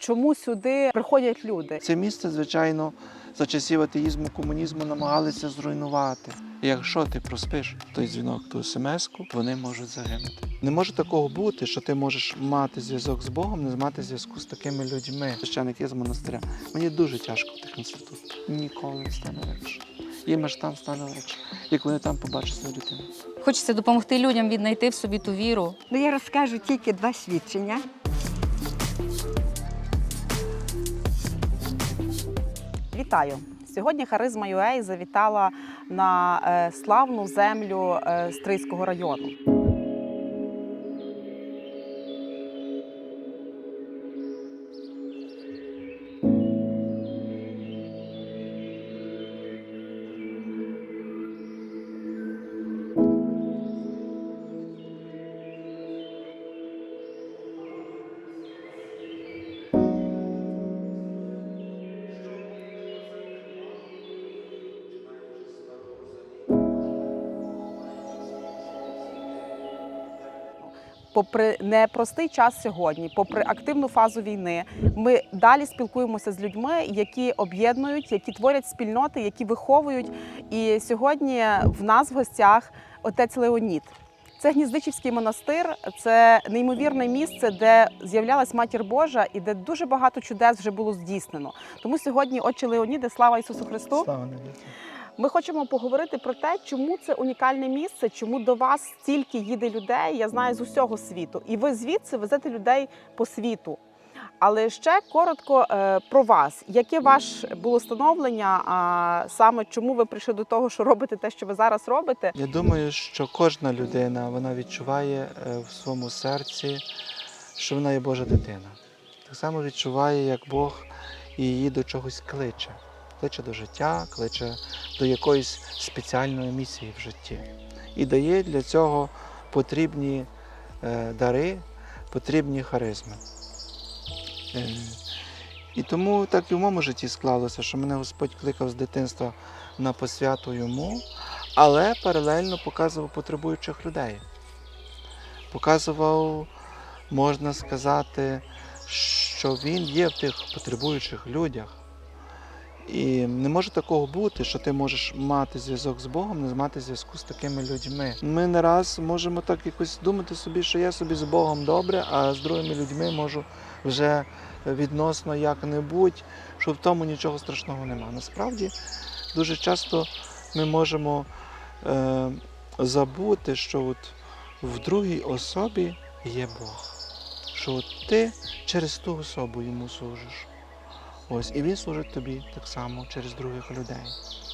Чому сюди приходять люди? Це місце, звичайно, за часів атеїзму, комунізму намагалися зруйнувати. І Якщо ти проспиш той дзвінок, ту смс-ку, вони можуть загинути. Не може такого бути, що ти можеш мати зв'язок з Богом, не мати зв'язку з такими людьми. Священик є з монастиря. Мені дуже тяжко в тих інститутах. Ніколи не стане легше. Їм аж там стане легше, як вони там побачать свою дитину. Хочеться допомогти людям віднайти в собі ту віру. Ну, я розкажу тільки два свідчення. Вітаю! Сьогодні Харизма UA завітала на е, славну землю е, Стрийського району. Попри непростий час сьогодні, попри активну фазу війни, ми далі спілкуємося з людьми, які об'єднують, які творять спільноти, які виховують. І сьогодні в нас в гостях отець Леонід. Це Гніздичівський монастир, це неймовірне місце, де з'являлась матір Божа і де дуже багато чудес вже було здійснено. Тому сьогодні, отче Леоніде, слава Ісусу Христу! Слава. Ми хочемо поговорити про те, чому це унікальне місце, чому до вас стільки їде людей. Я знаю з усього світу, і ви звідси везете людей по світу. Але ще коротко е, про вас. Яке ваше було становлення? А саме чому ви прийшли до того, що робите те, що ви зараз робите? Я думаю, що кожна людина вона відчуває е, в своєму серці, що вона є Божа дитина. Так само відчуває, як Бог її до чогось кличе. Кличе до життя, кличе до якоїсь спеціальної місії в житті. І дає для цього потрібні е, дари, потрібні харизми. Е, І тому так і в моєму житті склалося, що мене Господь кликав з дитинства на посвяту йому, але паралельно показував потребуючих людей. Показував, можна сказати, що він є в тих потребуючих людях. І не може такого бути, що ти можеш мати зв'язок з Богом, не мати зв'язку з такими людьми. Ми не раз можемо так якось думати собі, що я собі з Богом добре, а з другими людьми можу вже відносно як-небудь, що в тому нічого страшного нема. Насправді дуже часто ми можемо е, забути, що от в другій особі є Бог. Що от ти через ту особу йому служиш. Ось, і він служить тобі так само через других людей.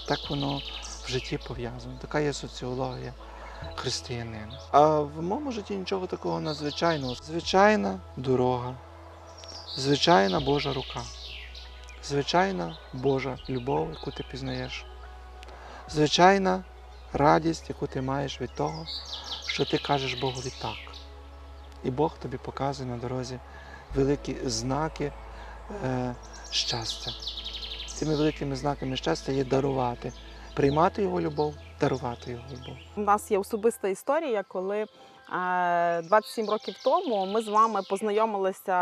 Так воно в житті пов'язано. Така є соціологія християнина. А в моєму житті нічого такого надзвичайного. Звичайна дорога, звичайна Божа рука, звичайна Божа любов, яку ти пізнаєш, звичайна радість, яку ти маєш від того, що ти кажеш Богові так. І Бог тобі показує на дорозі великі знаки е, щастя. Цими великими знаками щастя є дарувати, приймати його любов, дарувати його любов. У нас є особиста історія, коли е, 27 років тому ми з вами познайомилися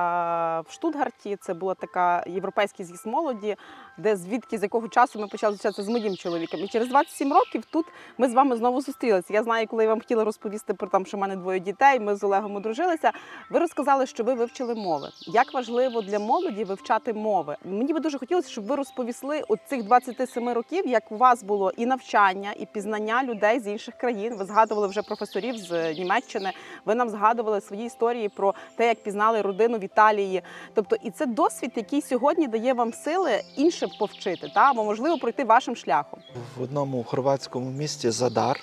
в Штутгарті. Це була така європейський з'їзд молоді, де звідки з якого часу ми почали зустрічатися з моїм чоловіком. І через 27 років тут ми з вами знову зустрілися. Я знаю, коли я вам хотіла розповісти про те, що в мене двоє дітей. Ми з Олегом одружилися. Ви розказали, що ви вивчили мови. Як важливо для молоді вивчати мови? Мені би дуже хотілося, щоб ви розповісли от цих 27 років, як у вас було і навчання, і пізнання людей з інших країн. Ви згадували вже професорів з Німеччини. Ви нам згадували свої історії про те, як пізнали родину в Італії. Тобто, і це досвід, який сьогодні дає вам сили іншим повчити, та або можливо пройти вашим шляхом. В одному хорватському місті Задар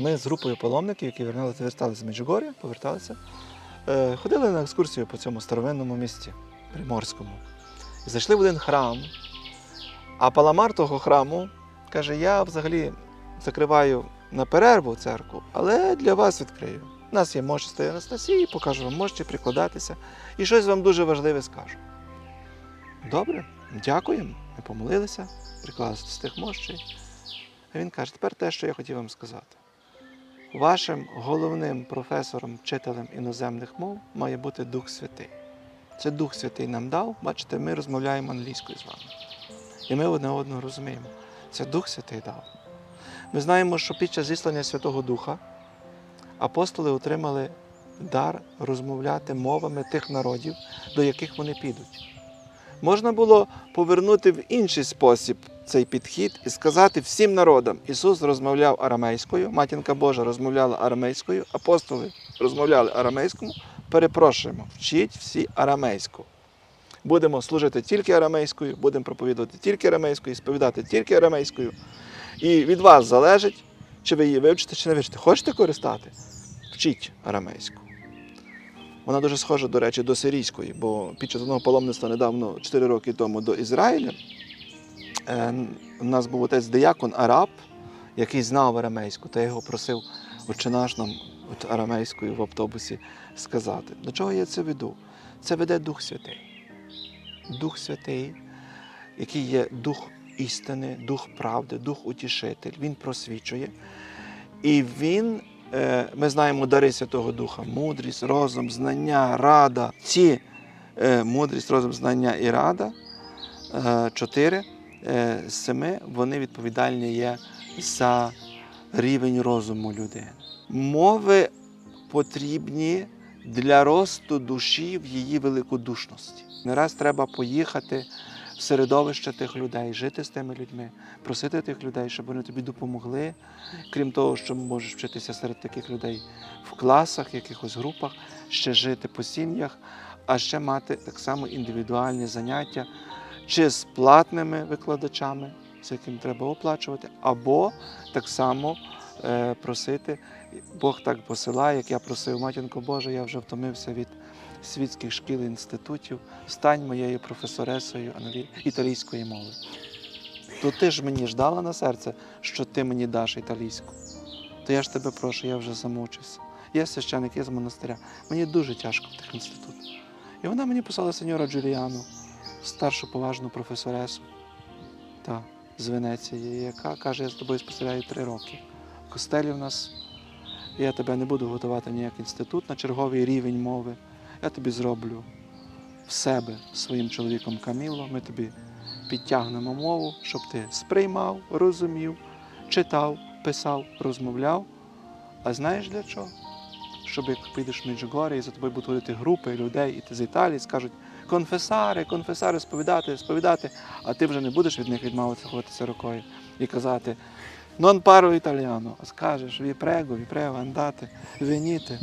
ми з групою паломників, які верталися з Меджугор'я, поверталися, е, ходили на екскурсію по цьому старовинному місті Приморському. І зайшли в один храм, а паламар того храму каже: я взагалі закриваю на перерву церкву, але для вас відкрию. У нас є мощі Анастасії, покажу вам мощі, прикладатися і щось вам дуже важливе скажу. Добре, дякуємо. Ми помолилися, приклалися з тих мощей. А він каже, тепер те, що я хотів вам сказати. Вашим головним професором, вчителем іноземних мов має бути Дух Святий. Це Дух Святий нам дав. Бачите, ми розмовляємо англійською з вами. І ми одне одного розуміємо. Це Дух Святий дав. Ми знаємо, що під час зіслання Святого Духа апостоли отримали дар розмовляти мовами тих народів, до яких вони підуть. Можна було повернути в інший спосіб цей підхід і сказати всім народам: Ісус розмовляв арамейською, матінка Божа розмовляла арамейською, апостоли розмовляли арамейському. Перепрошуємо, вчіть всі арамейську. Будемо служити тільки арамейською, будемо проповідувати тільки арамейською, сповідати тільки арамейською. І від вас залежить, чи ви її вивчите, чи не вивчите. Хочете користати? Вчіть арамейську. Вона дуже схожа, до речі, до сирійської, бо під час одного паломництва недавно, 4 роки тому, до Ізраїля, е, у нас був отець диякон араб, який знав арамейську, та я його просив «Отче наш нам от арамейською в автобусі сказати. До чого я це веду? Це веде Дух Святий. Дух Святий, який є дух істини, дух правди, дух утішитель, він просвічує. І він, е, ми знаємо дари Святого Духа, мудрість, розум, знання, рада. Ці е, мудрість, розум, знання і рада, е, чотири е, з семи, вони відповідальні є за рівень розуму людини. Мови потрібні для росту душі в її великодушності. Не раз треба поїхати в середовище тих людей, жити з тими людьми, просити тих людей, щоб вони тобі допомогли. Крім того, що можеш вчитися серед таких людей в класах, якихось групах, ще жити по сім'ях, а ще мати так само індивідуальні заняття, чи з платними викладачами, з яким треба оплачувати, або так само е, просити. Бог так посилає, як я просив, матінко Боже, я вже втомився від світських шкіл і інститутів, стань моєю професоресою італійської мови. То ти ж мені ж дала на серце, що ти мені даш італійську. То я ж тебе прошу, я вже замучився. Я священик, я з монастиря. Мені дуже тяжко в тих інститутах. І вона мені писала сеньора Джуліану, старшу поважну професоресу та, з Венеції, яка каже, я з тобою спостерігаю три роки. В костелі в нас я тебе не буду готувати в ніякий інститут на черговий рівень мови. Я тобі зроблю в себе своїм чоловіком Каміло. Ми тобі підтягнемо мову, щоб ти сприймав, розумів, читав, писав, розмовляв. А знаєш для чого? Щоб як підеш в Меджугорі і за тобою будуть ходити групи людей, і ти з Італії скажуть конфесари, конфесари, сповідати, сповідати, а ти вже не будеш від них відмовитися ховатися рукою і казати non parlo italiano, а скажеш vi prego, vi prego andate, venite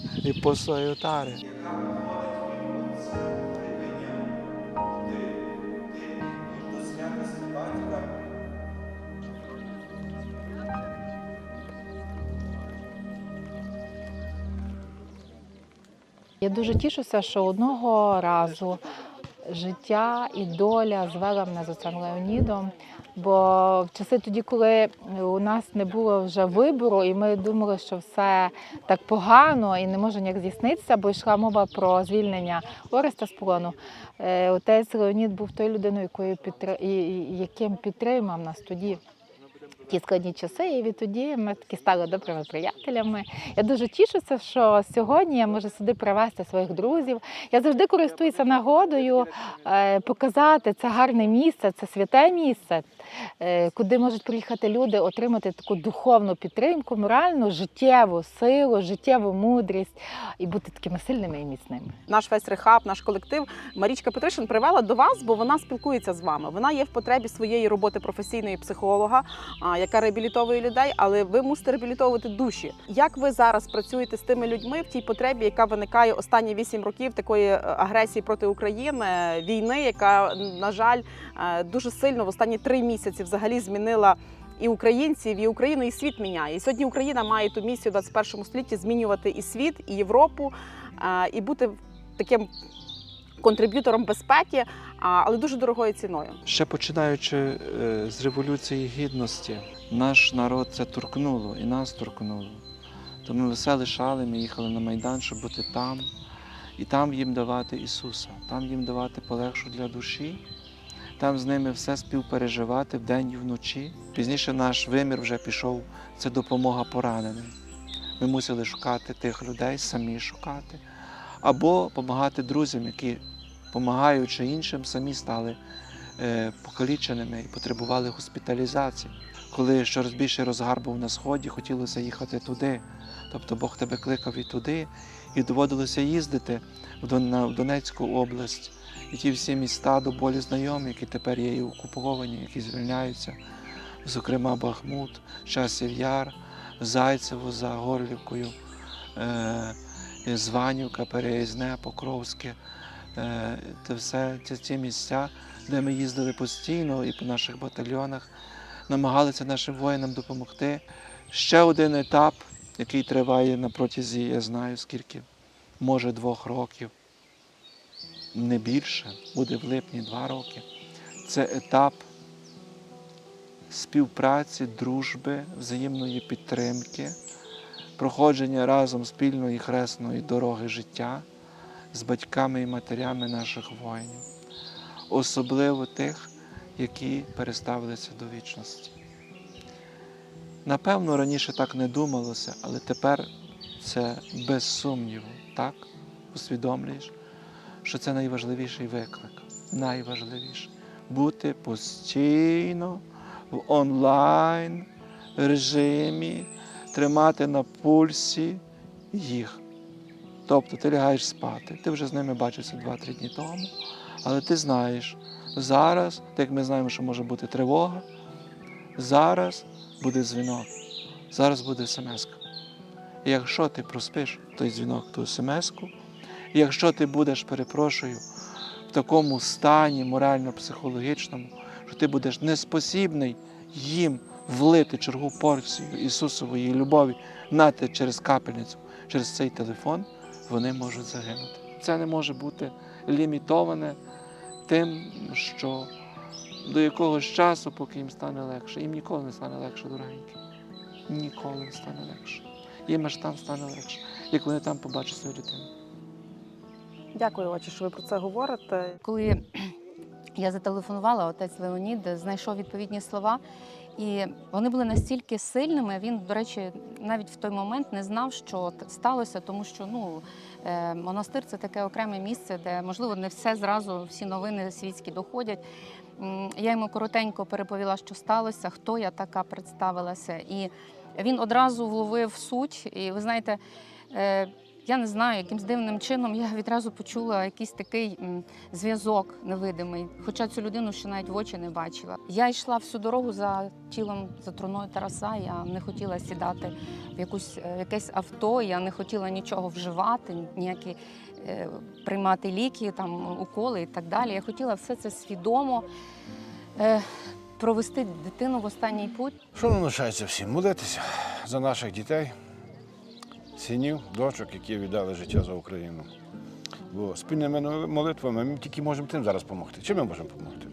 Я дуже тішуся, що одного разу життя і доля звела мене з отцем Леонідом. Бо в часи тоді, коли у нас не було вже вибору, і ми думали, що все так погано і не може ніяк здійснитися, бо йшла мова про звільнення Ореста з полону. е, Отець Леонід був тою людиною, якою підтри- яким підтримав нас тоді. Ті складні часи, і відтоді ми такі стали добрими приятелями. Я дуже тішуся, що сьогодні я можу сюди привезти своїх друзів. Я завжди користуюся нагодою е, показати це гарне місце, це святе місце, куди можуть приїхати люди, отримати таку духовну підтримку, моральну, життєву силу, життєву мудрість і бути такими сильними і міцними. наш весь рехаб, наш колектив Марічка Петришин привела до вас, бо вона спілкується з вами. Вона є в потребі своєї роботи професійної психолога, яка реабілітовує людей, але ви мусите реабілітовувати душі. Як ви зараз працюєте з тими людьми в тій потребі, яка виникає останні вісім років такої е, агресії проти України, війни, яка на жаль е, дуже сильно в останні три місяці взагалі змінила. І українців, і Україну, і світ міняє. І сьогодні Україна має ту місію в 21 столітті змінювати і світ, і Європу, і бути таким контриб'ютором безпеки, але дуже дорогою ціною. Ще починаючи е, з Революції Гідності, наш народ це торкнуло і нас торкнуло. То ми все лишали, ми їхали на Майдан, щоб бути там, і там їм давати Ісуса, там їм давати полегшу для душі, там з ними все співпереживати вдень і вночі. Пізніше наш вимір вже пішов, це допомога пораненим. Ми мусили шукати тих людей, самі шукати, або допомагати друзям, які допомагаючи іншим, самі стали е, покаліченими і потребували госпіталізації. Коли щораз більше розгар був на сході, хотілося їхати туди. Тобто Бог тебе кликав і туди, і доводилося їздити в Донецьку область. І ті всі міста до болі знайомі, які тепер є і окуповані, які звільняються, зокрема Бахмут, Часів Яр, Зайцево за Горлівкою, е, Званівка, Переїзне, Покровське. Е, Це все ті місця, де ми їздили постійно і по наших батальйонах, намагалися нашим воїнам допомогти. Ще один етап, який триває на протязі, я знаю скільки, може двох років, не більше, буде в липні два роки. Це етап співпраці, дружби, взаємної підтримки, проходження разом спільної хресної дороги життя з батьками і матерями наших воїнів, особливо тих, які переставилися до вічності. Напевно, раніше так не думалося, але тепер це без сумніву, так? Усвідомлюєш, що це найважливіший виклик. Найважливіший. Бути постійно в онлайн режимі, тримати на пульсі їх. Тобто ти лягаєш спати, ти вже з ними бачився 2-3 дні тому, але ти знаєш, зараз, так як ми знаємо, що може бути тривога, зараз буде дзвінок, зараз буде смс. І якщо ти проспиш той дзвінок, ту смс-ку, якщо ти будеш, перепрошую, в такому стані морально-психологічному, що ти будеш неспосібний їм влити чергу порцію Ісусової любові нати через капельницю, через цей телефон, вони можуть загинути. Це не може бути лімітоване тим, що до якогось часу, поки їм стане легше, їм ніколи не стане легше, дорогенькі. Ніколи не стане легше. Їм аж там стане легше, як вони там побачать свою дитину. Дякую, отче, що ви про це говорите. Коли я зателефонувала, отець Леонід знайшов відповідні слова, і вони були настільки сильними. Він, до речі, навіть в той момент не знав, що сталося, тому що ну, е, монастир це таке окреме місце, де можливо не все зразу, всі новини світські доходять. Я йому коротенько переповіла, що сталося, хто я така представилася. І він одразу вловив суть. І ви знаєте, е, я не знаю, якимсь дивним чином я відразу почула якийсь такий зв'язок невидимий, хоча цю людину ще навіть в очі не бачила. Я йшла всю дорогу за тілом за труною Тараса. Я не хотіла сідати в якусь е, якесь авто. Я не хотіла нічого вживати, ніякі е, приймати ліки, там уколи і так далі. Я хотіла все це свідомо. Е, Провести дитину в останній путь. Що нам всім? Молитися за наших дітей, синів, дочок, які віддали життя за Україну. Бо спільними молитвами ми тільки можемо тим зараз допомогти. Чим ми можемо допомогти?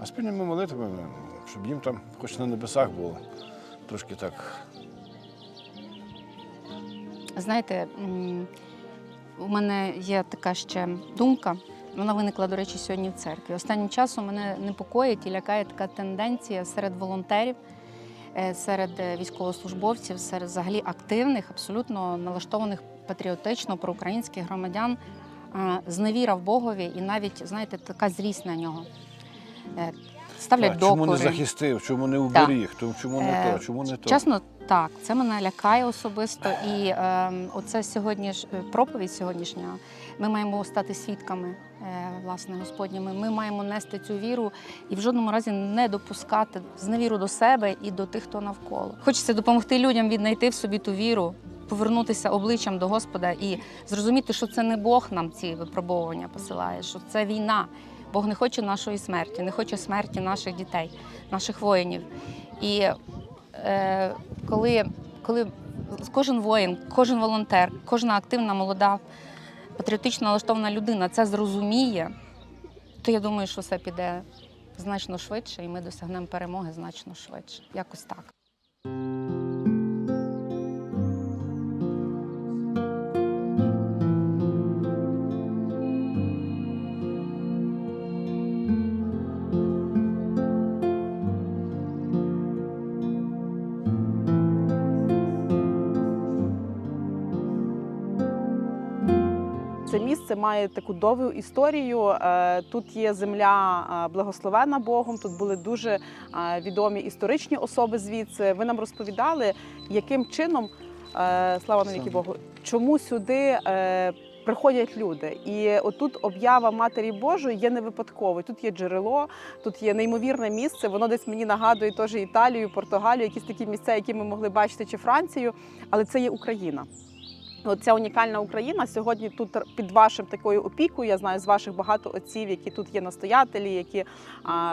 А спільними молитвами, щоб їм там, хоч на небесах було, трошки так Знаєте, у мене є така ще думка. Вона виникла, до речі, сьогодні в церкві. Останнім часом мене непокоїть і лякає така тенденція серед волонтерів, серед е, військовослужбовців, серед взагалі активних, абсолютно налаштованих патріотично проукраїнських громадян, е, зневіра в Богові і навіть, знаєте, така зрість на нього. Ставлять Так, чому не захистив, чому не уберіг, тому чому не Е, то, чому не то. Чесно, так, це мене лякає особисто. І е, оце сьогодні ж е, проповідь сьогоднішня. Ми маємо стати свідками е, власне Господніми. Ми маємо нести цю віру і в жодному разі не допускати зневіру до себе і до тих, хто навколо. Хочеться допомогти людям віднайти в собі ту віру. Повернутися обличчям до Господа і зрозуміти, що це не Бог нам ці випробовування посилає, що це війна. Бог не хоче нашої смерті, не хоче смерті наших дітей, наших воїнів. І е, коли, коли кожен воїн, кожен волонтер, кожна активна, молода, патріотично налаштована людина це зрозуміє, то я думаю, що все піде значно швидше, і ми досягнемо перемоги значно швидше. Якось так. Це має таку довгу історію. Е, Тут є земля е, благословена Богом. Тут були дуже е, відомі історичні особи звідси. Ви нам розповідали, яким чином слава навіки Богу, чому сюди. Приходять люди, і отут об'ява Матері Божої є не випадковою. Тут є джерело, тут є неймовірне місце. Воно десь мені нагадує теж Італію, Португалію, якісь такі місця, які ми могли бачити, чи Францію, але це є Україна. От ця унікальна Україна сьогодні тут під вашим такою опікою. Я знаю з ваших багато отців, які тут є настоятелі, які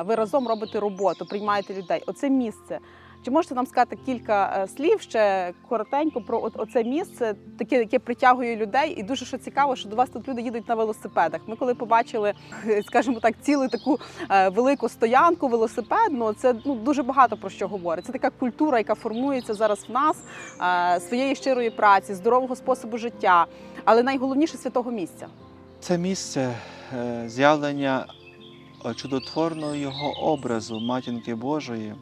ви разом робите роботу, приймаєте людей. Оце місце. Чи можете нам сказати кілька е, слів ще коротенько про оце місце, таке, яке притягує людей, і дуже що цікаво, що до вас тут люди їдуть на велосипедах. Ми коли побачили, скажімо так, цілу таку е, велику стоянку велосипедну, це ну дуже багато про що говорить. Це така культура, яка формується зараз в нас е, своєї щирої праці, здорового способу життя, але найголовніше святого місця. Це місце е, з'явлення е, чудотворного його образу Матінки Божої.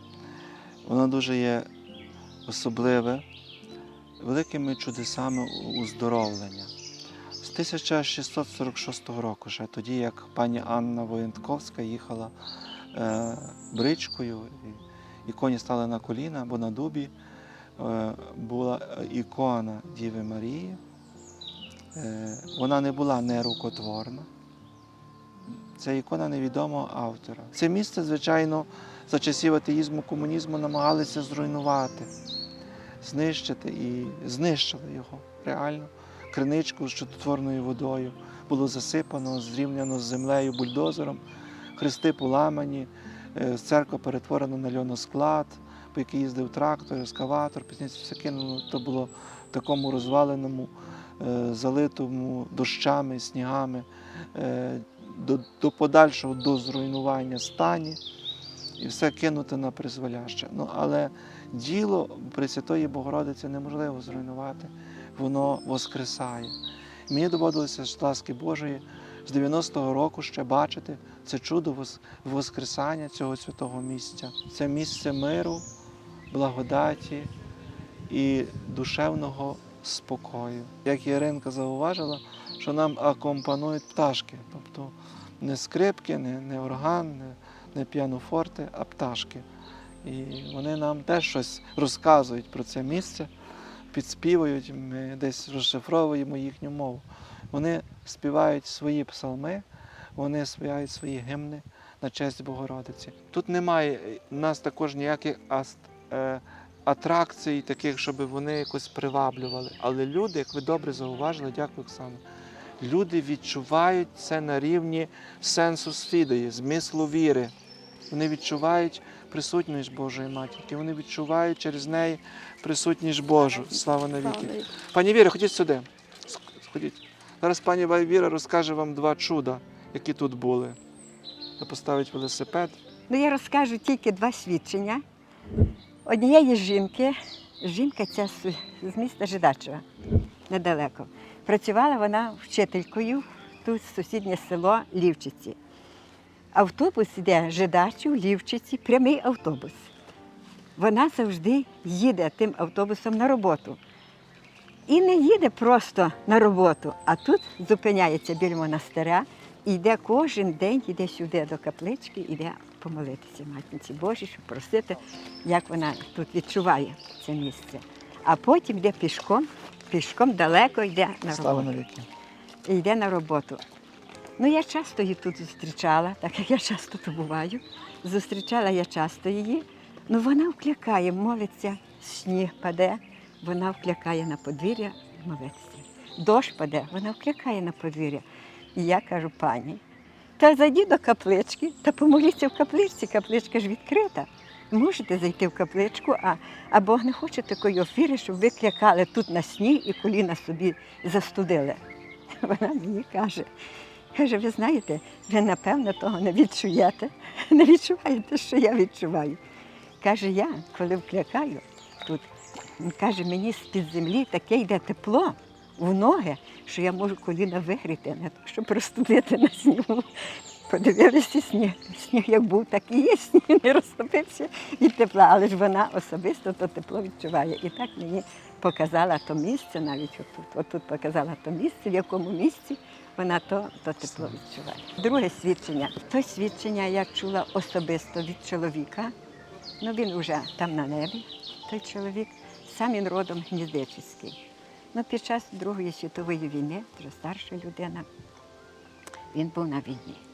Воно дуже є особливе, великими чудесами уздоровлення. З 1646 року, ще тоді, як пані Анна Воєнтковська їхала е, бричкою, і, і коні стали на коліна або на дубі, е, була ікона Діви Марії. Е, Вона не була нерукотворна. Це ікона невідомого автора. Це місце, звичайно, за часів атеїзму, комунізму намагалися зруйнувати, знищити і знищили його реально. Криничку з чудотворною водою було засипано, зрівняно з землею бульдозером, хрести поламані, е, церква перетворена на льоносклад, по який їздив трактор, ескаватор, пізніше все кинуло. То було в такому розваленому, е, залитому дощами, снігами, е, до, до подальшого до зруйнування стані і все кинути на призволяще. Ну, але діло Пресвятої Богородиці неможливо зруйнувати, воно воскресає. Мені доводилося з ласки Божої з 90-го року ще бачити це чудо воскресання цього святого місця. Це місце миру, благодаті і душевного спокою. Як Іринка зауважила, що нам акомпанують пташки, тобто не скрипки, не, не орган, не, не піанофорти, а пташки. І вони нам теж щось розказують про це місце, підспівують, ми десь розшифровуємо їхню мову. Вони співають свої псалми, вони співають свої гімни на честь Богородиці. Тут немає у нас також ніяких е, атракцій, таких, щоб вони якось приваблювали. Але люди, як ви добре зауважили, дякую, Оксана, люди відчувають це на рівні сенсу свідої, змислу віри. Вони відчувають присутність Божої Матінки, вони відчувають через неї присутність Божу. Слава навіки. Пані Віра, ходіть сюди. Сходіть. Зараз пані Віра розкаже вам два чуда, які тут були. Поставить велосипед. Ну, я розкажу тільки два свідчення. Однієї жінки, жінка ця з, з міста Жидачева, недалеко. Працювала вона вчителькою тут сусіднє село Лівчиці. Автобус йде Жидачів, Лівчиці, прямий автобус. Вона завжди їде тим автобусом на роботу. І не їде просто на роботу, а тут зупиняється біля монастиря і йде кожен день, йде сюди до каплички, йде помолитися матінці Божій, щоб просити, як вона тут відчуває це місце. А потім йде пішком, пішком далеко йде на Слава роботу. навіки. І йде на роботу. Ну, я часто її тут зустрічала, так як я часто тут буваю. Зустрічала я часто її. Ну, вона вклякає, молиться, сніг паде, вона вклякає на подвір'я молитися. Дощ паде, вона вклякає на подвір'я. І я кажу, пані, та зайди до каплички та помоліться в капличці, капличка ж відкрита. Можете зайти в капличку, а, а Бог не хоче такої офіри, щоб ви клякали тут на сніг і коліна собі застудили. Вона мені каже, каже, ви знаєте, ви напевно того не відчуєте, не відчуваєте, що я відчуваю. Каже, я, коли вклякаю тут, каже, мені з-під землі таке йде тепло в ноги, що я можу коліна вигріти, щоб розтудити на снігу. Подивилися сніг. Сніг як був, так і є, сніг не розтопився від тепла, але ж вона особисто то тепло відчуває. І так мені показала то місце, навіть отут, отут показала то місце, в якому місці вона то, то тепло відчуває. Друге свідчення. То свідчення я чула особисто від чоловіка. Ну він вже там на небі, той чоловік, сам він родом гніздечиський. Ну, під час Другої світової війни, вже старша людина, він був на війні.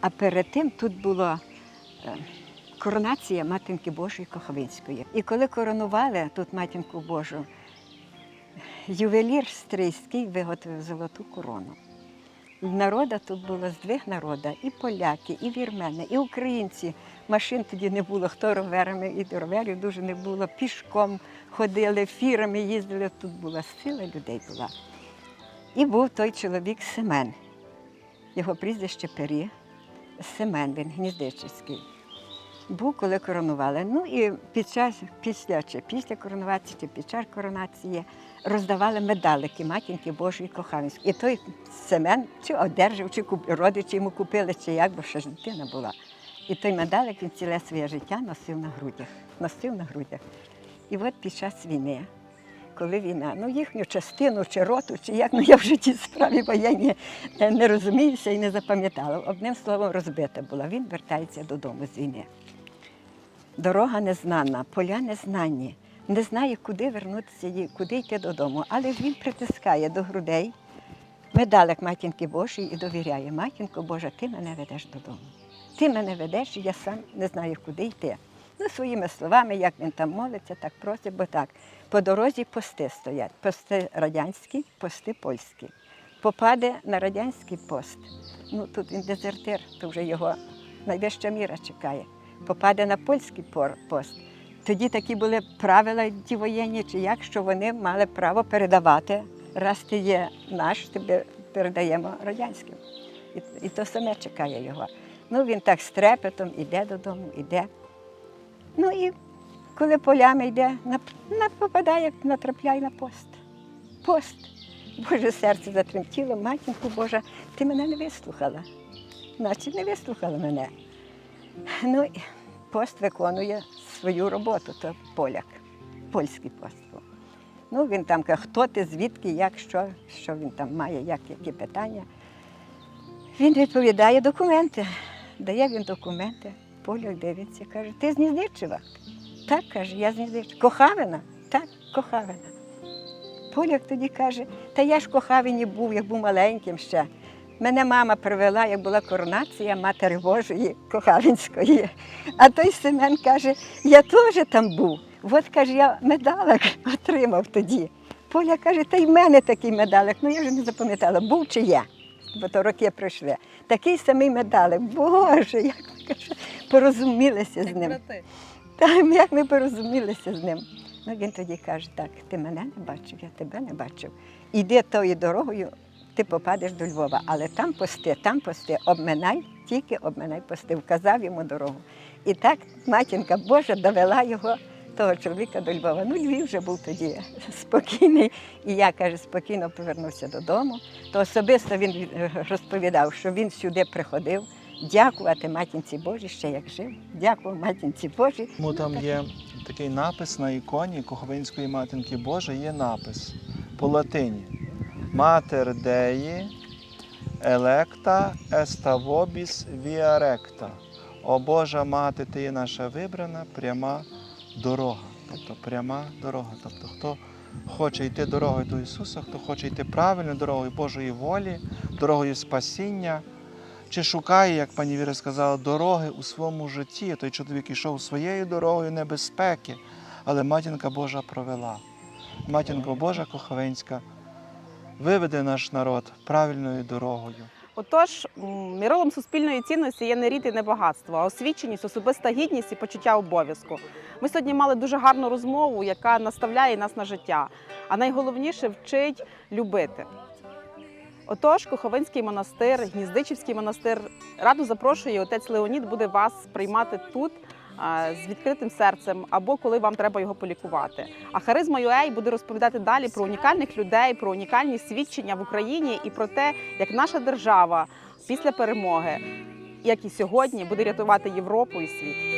А перед тим тут була е, коронація Матінки Божої Коховинської. І коли коронували тут Матінку Божу, ювелір Стрийський виготовив золоту корону. Народа тут було з двох народів, і поляки, і вірмени, і українці. Машин тоді не було, хто роверами, і роверів дуже не було. Пішком ходили, фірами їздили. Тут була сила людей була. І був той чоловік Семен. Його прізвище Пері. Семен, він гніздечицький. Був, коли коронували. Ну і під час, після чи після коронації, чи під час коронації роздавали медалики матінки Божої Коханської. І той Семен чи одержав, чи куп... родичі йому купили, чи як, бо ще ж дитина була. І той медалик він ціле своє життя носив на грудях. Носив на грудях. І от під час війни, коли війна, ну їхню частину чи роту, чи як, ну я в житті справі воєнні е, не розуміюся і не запам'ятала. Одним словом, розбита була. Він вертається додому з війни. Дорога незнана, поля незнані, не знає, куди вернутися, куди йти додому. Але він притискає до грудей медалик матінки Божої і довіряє. Матінко Божа, ти мене ведеш додому. Ти мене ведеш, і я сам не знаю, куди йти. Ну, своїми словами, як він там молиться, так просить, бо так. По дорозі пости стоять. Пости радянські, пости польські. Попаде на радянський пост. Ну тут він дезертир, то вже його найвища міра чекає. Попаде на польський пост. Тоді такі були правила ті воєнні, чи як, що вони мали право передавати. Раз ти є наш, тебе передаємо радянським. І, і то саме чекає його. Ну він так з трепетом іде додому, іде. Ну і коли полями йде, попадає, натрапляє на пост. Пост. Боже серце затремтіло, матінку Божа, ти мене не вислухала. Значить, не вислухала мене. Ну, пост виконує свою роботу, то поляк, польський пост. Ну, він там каже, хто ти, звідки, як, що, що він там має, як, які питання. Він відповідає документи. Дає він документи, поляк дивиться, каже, ти з Так, каже, я з Кохавина? Так, Кохавина. Поляк тоді каже, та я ж Кохавині був, як був маленьким ще. Мене мама привела, як була коронація Матері Божої Кохавинської. А той Семен каже, я теж там був. От каже, я медалик отримав тоді. Поля каже, та й в мене такий медалик. Ну я вже не запам'ятала, був чи є, бо то роки пройшли. Такий самий медалик. Боже, як каже, порозумілися з ним. Так, як ми порозумілися з ним. Ну він тоді каже, так, ти мене не бачив, я тебе не бачив. Іди тою дорогою, ти попадеш до Львова, але там пости, там пости, обминай, тільки обминай пости, вказав йому дорогу. І так матінка Божа довела його, того чоловіка до Львова. Ну, Львів вже був тоді спокійний. І я, каже, спокійно повернувся додому. То особисто він е, розповідав, що він сюди приходив. Дякувати матінці Божій, ще як жив. Дякував матінці Божій. Тому там є такий напис на іконі Коховинської матінки Божої, є напис по латині. Матер Деї електа еставобіс віаректа. О Божа мати, ти є наша вибрана пряма дорога. Тобто пряма дорога. Тобто, хто хоче йти дорогою до Ісуса, хто хоче йти правильною дорогою Божої волі, дорогою спасіння, чи шукає, як пані Віра сказала, дороги у своєму житті. Той чоловік йшов своєю дорогою небезпеки, але матінка Божа провела. Матінка Божа Коховенська виведе наш народ правильною дорогою. Отож, м, мірилом суспільної цінності є не рід і не багатство, а освіченість, особиста гідність і почуття обов'язку. Ми сьогодні мали дуже гарну розмову, яка наставляє нас на життя, а найголовніше вчить любити. Отож, Коховинський монастир, Гніздичівський монастир раду запрошує. Отець Леонід буде вас приймати тут з відкритим серцем або коли вам треба його полікувати. А Харизма UA буде розповідати далі про унікальних людей, про унікальні свідчення в Україні і про те, як наша держава після перемоги, як і сьогодні, буде рятувати Європу і світ.